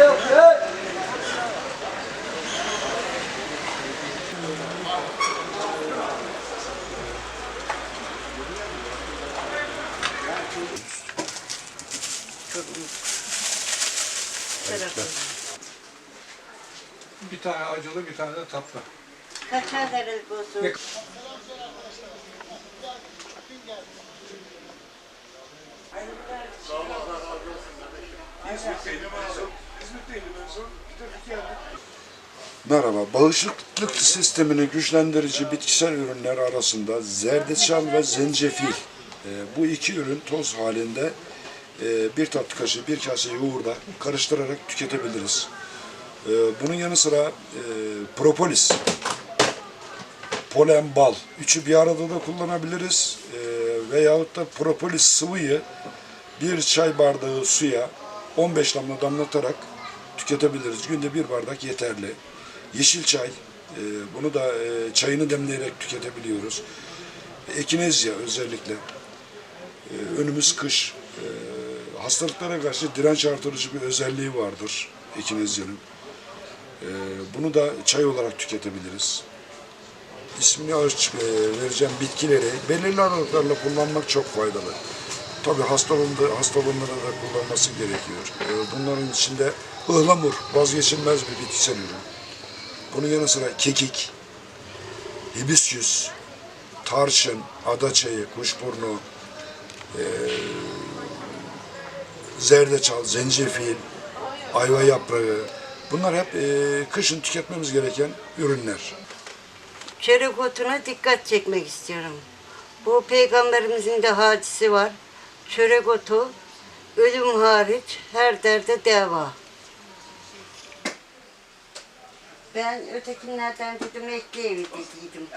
Bir tane acılı, bir tane de tatlı. Kaça veririz bu Ne- Merhaba. Bağışıklık sistemini güçlendirici bitkisel ürünler arasında zerdeçal ve zencefil. e, bu iki ürün toz halinde e, bir tatlı kaşığı, bir kase yoğurda karıştırarak tüketebiliriz. E, bunun yanı sıra e, propolis, polen bal. Üçü bir arada da kullanabiliriz. E, veyahut da propolis sıvıyı bir çay bardağı suya 15 damla damlatarak tüketebiliriz. Günde bir bardak yeterli. Yeşil çay, e, bunu da e, çayını demleyerek tüketebiliyoruz. Ekinezya özellikle. E, önümüz kış. E, hastalıklara karşı direnç artırıcı bir özelliği vardır ekinezyanın. E, bunu da çay olarak tüketebiliriz ismini e, vereceğim bitkileri belirli aralıklarla kullanmak çok faydalı. Tabii hastalığında, hastalığında da kullanması gerekiyor. E, bunların içinde ıhlamur vazgeçilmez bir bitkisel ürün. Bunun yanı sıra kekik, hibisküs, tarçın, adaçayı, kuşburnu, e, zerdeçal, zencefil, ayva yaprağı. Bunlar hep e, kışın tüketmemiz gereken ürünler. Çörek otuna dikkat çekmek istiyorum. Bu peygamberimizin de hadisi var. Çörek otu ölüm hariç her derde deva. Ben ötekilerden dedim ekleyevi dediydim.